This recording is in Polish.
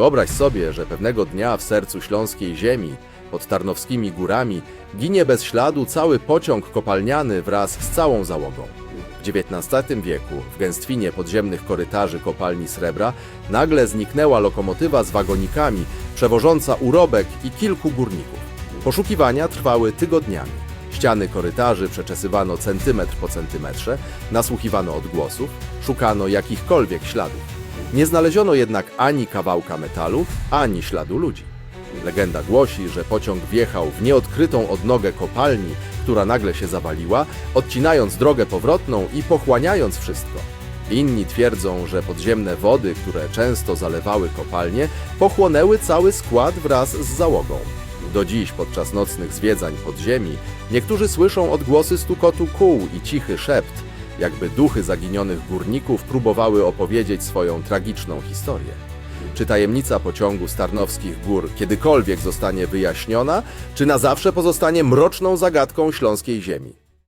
Wyobraź sobie, że pewnego dnia w sercu śląskiej ziemi, pod Tarnowskimi Górami, ginie bez śladu cały pociąg kopalniany wraz z całą załogą. W XIX wieku, w gęstwinie podziemnych korytarzy kopalni srebra, nagle zniknęła lokomotywa z wagonikami, przewożąca urobek i kilku górników. Poszukiwania trwały tygodniami. Ściany korytarzy przeczesywano centymetr po centymetrze, nasłuchiwano odgłosów, szukano jakichkolwiek śladów. Nie znaleziono jednak ani kawałka metalu, ani śladu ludzi. Legenda głosi, że pociąg wjechał w nieodkrytą odnogę kopalni, która nagle się zawaliła, odcinając drogę powrotną i pochłaniając wszystko. Inni twierdzą, że podziemne wody, które często zalewały kopalnie, pochłonęły cały skład wraz z załogą. Do dziś podczas nocnych zwiedzań podziemi niektórzy słyszą odgłosy stukotu kół i cichy szept, jakby duchy zaginionych górników próbowały opowiedzieć swoją tragiczną historię. Czy tajemnica pociągu z Tarnowskich Gór kiedykolwiek zostanie wyjaśniona, czy na zawsze pozostanie mroczną zagadką śląskiej ziemi?